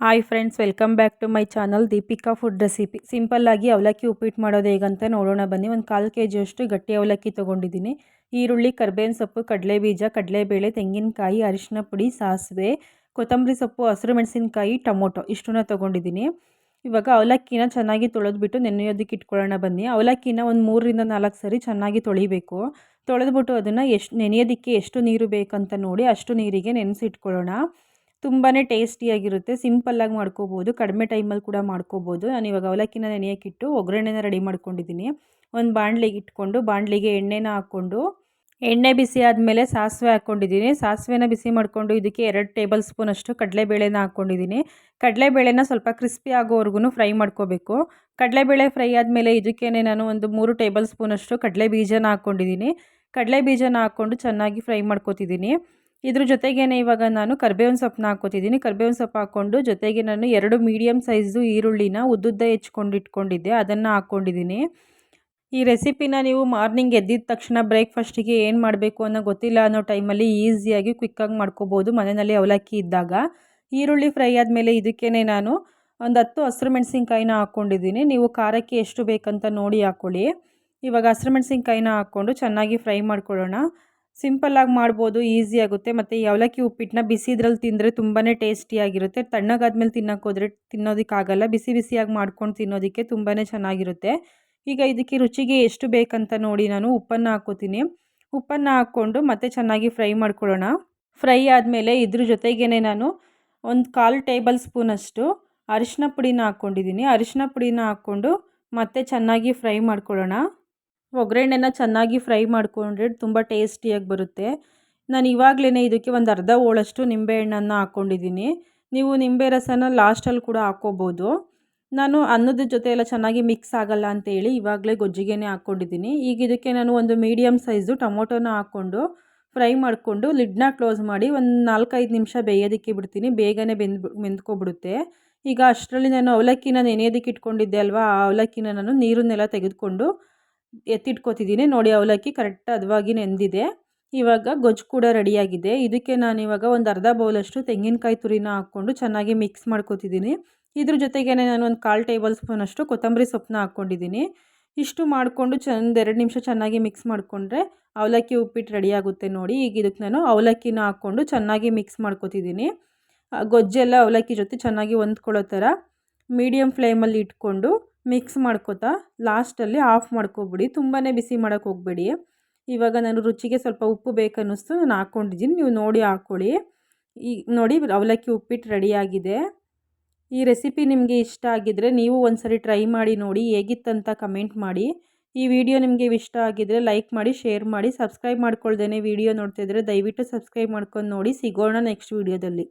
Hi friends welcome back to my channel Deepika food recipe ಸಿಂಪಲ್ಲಾಗಿ ಅವಲಕ್ಕಿ ಉಪ್ಪಿಟ್ಟು ಮಾಡೋದು ಹೇಗಂತ ನೋಡೋಣ. ಬನ್ನಿ, ಒಂದು ಕಾಲು ಕೆ ಜಿಯಷ್ಟು ಗಟ್ಟಿ ಅವಲಕ್ಕಿ ತೊಗೊಂಡಿದ್ದೀನಿ. ಈರುಳ್ಳಿ, ಕರ್ಬೇವಿನ ಸೊಪ್ಪು ಕಡಲೆ ಬೀಜ ಕಡಲೆಬೇಳೆ, ತೆಂಗಿನಕಾಯಿ, ಅರಿಶಿನ ಪುಡಿ, ಸಾಸಿವೆ, ಕೊತ್ತಂಬರಿ ಸೊಪ್ಪು, ಹಸಿರು ಮೆಣಸಿನಕಾಯಿ, ಟೊಮೊಟೊ, ಇಷ್ಟನ್ನ ತೊಗೊಂಡಿದ್ದೀನಿ. ಇವಾಗ ಅವಲಕ್ಕಿನ ಚೆನ್ನಾಗಿ ತೊಳೆದ್ಬಿಟ್ಟು ನೆನೆಯೋದಕ್ಕೆ ಇಟ್ಕೊಳ್ಳೋಣ ಬನ್ನಿ. ಅವಲಕ್ಕಿನ ಒಂದು ಮೂರರಿಂದ ನಾಲ್ಕು ಸರಿ ಚೆನ್ನಾಗಿ ತೊಳಿಬೇಕು. ತೊಳೆದ್ಬಿಟ್ಟು ಅದನ್ನು ಎಷ್ಟು ನೆನೆಯೋದಕ್ಕೆ ಎಷ್ಟು ನೀರು ಬೇಕಂತ ನೋಡಿ, ಅಷ್ಟು ನೀರಿಗೆ ನೆನೆಸಿಟ್ಕೊಳ್ಳೋಣ. ತುಂಬಾ ಟೇಸ್ಟಿಯಾಗಿರುತ್ತೆ ಸಿಂಪಲ್ಲಾಗಿ ಮಾಡ್ಕೋಬೋದು. ಕಡಿಮೆ ಟೈಮಲ್ಲಿ ಕೂಡ ಮಾಡ್ಕೋಬೋದು. ನಾನು ಇವಾಗ ಅವಲಕ್ಕಿನ ನೆನೆಯೋಕ್ಕಿಟ್ಟು ಒಗ್ಗರಣೆನ ರೆಡಿ ಮಾಡ್ಕೊಂಡಿದ್ದೀನಿ. ಒಂದು ಬಾಣಲಿಗೆ ಇಟ್ಕೊಂಡು ಬಾಣಲಿಗೆ ಎಣ್ಣೆನ ಹಾಕ್ಕೊಂಡು ಎಣ್ಣೆ ಬಿಸಿ ಆದಮೇಲೆ ಸಾಸಿವೆ ಹಾಕ್ಕೊಂಡಿದ್ದೀನಿ. ಸಾಸಿವೆನ ಬಿಸಿ ಮಾಡಿಕೊಂಡು ಇದಕ್ಕೆ ಎರಡು ಟೇಬಲ್ ಸ್ಪೂನ್ ಅಷ್ಟು ಕಡಲೆಬೇಳೆನ ಹಾಕ್ಕೊಂಡಿದ್ದೀನಿ. ಕಡಲೆಬೇಳೆನ ಸ್ವಲ್ಪ ಕ್ರಿಸ್ಪಿ ಆಗೋವರೆಗೂ ಫ್ರೈ ಮಾಡ್ಕೋಬೇಕು. ಕಡಲೆಬೇಳೆ ಫ್ರೈ ಆದಮೇಲೆ ಇದಕ್ಕೇ ನಾನು ಒಂದು ಮೂರು ಟೇಬಲ್ ಸ್ಪೂನಷ್ಟು ಕಡಲೆ ಬೀಜನ ಹಾಕ್ಕೊಂಡಿದ್ದೀನಿ. ಕಡಲೆ ಬೀಜನ ಹಾಕ್ಕೊಂಡು ಚೆನ್ನಾಗಿ ಫ್ರೈ ಮಾಡ್ಕೋತಿದ್ದೀನಿ. ಇದ್ರ ಜೊತೆಗೇನೆ ಇವಾಗ ನಾನು ಕರ್ಬೇವಿನ ಸೊಪ್ಪನ್ನ ಹಾಕೋತಿದ್ದೀನಿ ಕರ್ಬೇವಿನ ಸೊಪ್ಪು ಹಾಕ್ಕೊಂಡು ಜೊತೆಗೆ ನಾನು ಎರಡು ಮೀಡಿಯಮ್ ಸೈಜು ಈರುಳ್ಳಿನ ಉದ್ದುದ್ದ ಹೆಚ್ಕೊಂಡು ಇಟ್ಕೊಂಡಿದ್ದೆ. ಅದನ್ನು ಹಾಕ್ಕೊಂಡಿದ್ದೀನಿ. ಈ ರೆಸಿಪಿನ ನೀವು ಮಾರ್ನಿಂಗ್ ಎದ್ದಿದ ತಕ್ಷಣ ಬ್ರೇಕ್ಫಾಸ್ಟಿಗೆ ಏನು ಮಾಡಬೇಕು ಅನ್ನೋ ಗೊತ್ತಿಲ್ಲ ಅನ್ನೋ ಟೈಮಲ್ಲಿ ಈಸಿಯಾಗಿ ಕ್ವಿಕ್ಕಾಗಿ ಮಾಡ್ಕೋಬೋದು ಮನೆಯಲ್ಲಿ ಅವಲಕ್ಕಿ ಇದ್ದಾಗ. ಈರುಳ್ಳಿ ಫ್ರೈ ಆದಮೇಲೆ ಇದಕ್ಕೇ ನಾನು ಒಂದು ಹತ್ತು ಹಸಿರು ಮೆಣಸಿನ್ಕಾಯಿನ ಹಾಕ್ಕೊಂಡಿದ್ದೀನಿ. ನೀವು ಖಾರಕ್ಕೆ ಎಷ್ಟು ಬೇಕಂತ ನೋಡಿ ಹಾಕ್ಕೊಳ್ಳಿ ಇವಾಗ ಹಸಿರು ಮೆಣಸಿನ್ಕಾಯಿನ ಹಾಕ್ಕೊಂಡು ಚೆನ್ನಾಗಿ ಫ್ರೈ ಮಾಡ್ಕೊಳ್ಳೋಣ. ಸಿಂಪಲ್ಲಾಗಿ ಮಾಡ್ಬೋದು ಈಸಿ ಆಗುತ್ತೆ. ಮತ್ತು ಅವಲಕ್ಕಿ ಉಪ್ಪಿಟ್ಟನ್ನ ಬಿಸಿದ್ರಲ್ಲಿ ತಿಂದರೆ ತುಂಬಾ ಟೇಸ್ಟಿಯಾಗಿರುತ್ತೆ ತಣ್ಣಗಾದ್ಮೇಲೆ ತಿನ್ನೋಕ್ಕೋದ್ರೆ ತಿನ್ನೋದಕ್ಕಾಗಲ್ಲ. ಬಿಸಿ ಬಿಸಿಯಾಗಿ ಮಾಡ್ಕೊಂಡು ತಿನ್ನೋದಕ್ಕೆ ತುಂಬಾ ಚೆನ್ನಾಗಿರುತ್ತೆ. ಈಗ ಇದಕ್ಕೆ ರುಚಿಗೆ ಎಷ್ಟು ಬೇಕಂತ ನೋಡಿ ನಾನು ಉಪ್ಪನ್ನು ಹಾಕೋತೀನಿ. ಉಪ್ಪನ್ನು ಹಾಕ್ಕೊಂಡು ಮತ್ತೆ ಚೆನ್ನಾಗಿ ಫ್ರೈ ಮಾಡ್ಕೊಳ್ಳೋಣ. ಫ್ರೈ ಆದಮೇಲೆ ಇದ್ರ ಜೊತೆಗೇ ನಾನು ಒಂದು ಕಾಲು ಟೇಬಲ್ ಸ್ಪೂನಷ್ಟು ಅರಿಶಿನ ಪುಡಿನ ಹಾಕ್ಕೊಂಡಿದ್ದೀನಿ ಅರಿಶಿನ ಪುಡಿನ ಹಾಕ್ಕೊಂಡು ಮತ್ತೆ ಚೆನ್ನಾಗಿ ಫ್ರೈ ಮಾಡ್ಕೊಳ್ಳೋಣ. ಒಗ್ಗರಣೆನ ಚೆನ್ನಾಗಿ ಫ್ರೈ ಮಾಡಿಕೊಂಡ್ರೆ ತುಂಬ ಟೇಸ್ಟಿಯಾಗಿ ಬರುತ್ತೆ. ನಾನು ಇವಾಗಲೇ ಇದಕ್ಕೆ ಒಂದು ಅರ್ಧ ಹೋಳಷ್ಟು ನಿಂಬೆಹಣ್ಣನ್ನು ಹಾಕ್ಕೊಂಡಿದ್ದೀನಿ ನೀವು ನಿಂಬೆ ರಸನ ಲಾಸ್ಟಲ್ಲಿ ಕೂಡ ಹಾಕ್ಕೋಬೋದು. ನಾನು ಅನ್ನದ ಜೊತೆ ಎಲ್ಲ ಚೆನ್ನಾಗಿ ಮಿಕ್ಸ್ ಆಗಲ್ಲ ಅಂತೇಳಿ ಇವಾಗಲೇ ಗೊಜ್ಜಿಗೆನೇ ಹಾಕ್ಕೊಂಡಿದ್ದೀನಿ. ಈಗ ಇದಕ್ಕೆ ನಾನು ಒಂದು ಮೀಡಿಯಮ್ ಸೈಜು ಟೊಮೊಟೊನ ಹಾಕ್ಕೊಂಡು ಫ್ರೈ ಮಾಡಿಕೊಂಡು ಲಿಡ್ನ ಕ್ಲೋಸ್ ಮಾಡಿ ಒಂದು ನಾಲ್ಕೈದು ನಿಮಿಷ ಬೇಯೋದಕ್ಕೆ ಬಿಡ್ತೀನಿ. ಬೇಗನೆ ಬೆಂದು ಬೆಂದ್ಕೊಬಿಡುತ್ತೆ ಈಗ ಅಷ್ಟರಲ್ಲಿ ನಾನು ಅವಲಕ್ಕಿನ ನೆನೆಯೋದಕ್ಕೆ ಇಟ್ಕೊಂಡಿದ್ದೆ ಅಲ್ವಾ? ಆ ಅವಲಕ್ಕಿನ ನಾನು ನೀರನ್ನೆಲ್ಲ ತೆಗೆದುಕೊಂಡು ಎತ್ತಿಟ್ಕೋತಿದ್ದೀನಿ ನೋಡಿ, ಅವಲಕ್ಕಿ ಕರೆಕ್ಟ್ ಹದವಾಗಿ ನೆಂದಿದೆ. ಇವಾಗ ಗೊಜ್ಜು ಕೂಡ ರೆಡಿಯಾಗಿದೆ. ಇದಕ್ಕೆ ನಾನು ಇವಾಗ ಒಂದು ಅರ್ಧ ಬೌಲಷ್ಟು ತೆಂಗಿನಕಾಯಿ ತುರಿನ ಹಾಕ್ಕೊಂಡು ಚೆನ್ನಾಗಿ ಮಿಕ್ಸ್ ಮಾಡ್ಕೋತಿದ್ದೀನಿ ಇದ್ರ ಜೊತೆಗೇ ನಾನು ಒಂದು ಕಾಲು ಟೇಬಲ್ ಸ್ಪೂನಷ್ಟು ಕೊತ್ತಂಬರಿ ಸೊಪ್ಪನ್ನ ಹಾಕ್ಕೊಂಡಿದ್ದೀನಿ ಇಷ್ಟು ಮಾಡಿಕೊಂಡು ಚಂದ ಎರಡು ನಿಮಿಷ ಚೆನ್ನಾಗಿ ಮಿಕ್ಸ್ ಮಾಡಿಕೊಂಡ್ರೆ ಅವಲಕ್ಕಿ ಉಪ್ಪಿಟ್ಟು ರೆಡಿಯಾಗುತ್ತೆ ನೋಡಿ. ಈಗ ಇದಕ್ಕೆ ನಾನು ಅವಲಕ್ಕಿನ ಹಾಕ್ಕೊಂಡು ಚೆನ್ನಾಗಿ ಮಿಕ್ಸ್ ಮಾಡ್ಕೋತಿದ್ದೀನಿ ಗೊಜ್ಜೆಲ್ಲ ಅವಲಕ್ಕಿ ಜೊತೆ ಚೆನ್ನಾಗಿ ಹೊಂದ್ಕೊಳ್ಳೋ ಥರ ಮೀಡಿಯಮ್ ಫ್ಲೇಮಲ್ಲಿ ಇಟ್ಕೊಂಡು ಮಿಕ್ಸ್ ಮಾಡ್ಕೋತಾ, ಲಾಸ್ಟಲ್ಲಿ ಆಫ್ ಮಾಡ್ಕೊಬಿಡಿ. ತುಂಬಾ ಬಿಸಿ ಮಾಡೋಕ್ಕೆ ಹೋಗಬೇಡಿ. ಇವಾಗ ನಾನು ರುಚಿಗೆ ಸ್ವಲ್ಪ ಉಪ್ಪು ಬೇಕನ್ನಿಸ್ತು, ನಾನು ಹಾಕ್ಕೊಂಡಿದ್ದೀನಿ ನೀವು ನೋಡಿ ಹಾಕ್ಕೊಳ್ಳಿ ಈ ನೋಡಿ, ಅವಲಕ್ಕಿ ಉಪ್ಪಿಟ್ಟು ರೆಡಿಯಾಗಿದೆ. ಈ ರೆಸಿಪಿ ನಿಮಗೆ ಇಷ್ಟ ಆಗಿದ್ದರೆ ನೀವು ಒಂದ್ಸರಿ ಟ್ರೈ ಮಾಡಿ ನೋಡಿ ಹೇಗಿತ್ತಂತ ಕಮೆಂಟ್ ಮಾಡಿ. ಈ ವಿಡಿಯೋ ನಿಮಗೆ ಇಷ್ಟ ಆಗಿದ್ದರೆ ಲೈಕ್ ಮಾಡಿ, ಶೇರ್ ಮಾಡಿ. ಸಬ್ಸ್ಕ್ರೈಬ್ ಮಾಡ್ಕೊಳ್ದೇ ವಿಡಿಯೋ ನೋಡ್ತಿದ್ರೆ ದಯವಿಟ್ಟು ಸಬ್ಸ್ಕ್ರೈಬ್ ಮಾಡ್ಕೊಂಡು ನೋಡಿ. ಸಿಗೋಣ ನೆಕ್ಸ್ಟ್ ವಿಡಿಯೋದಲ್ಲಿ.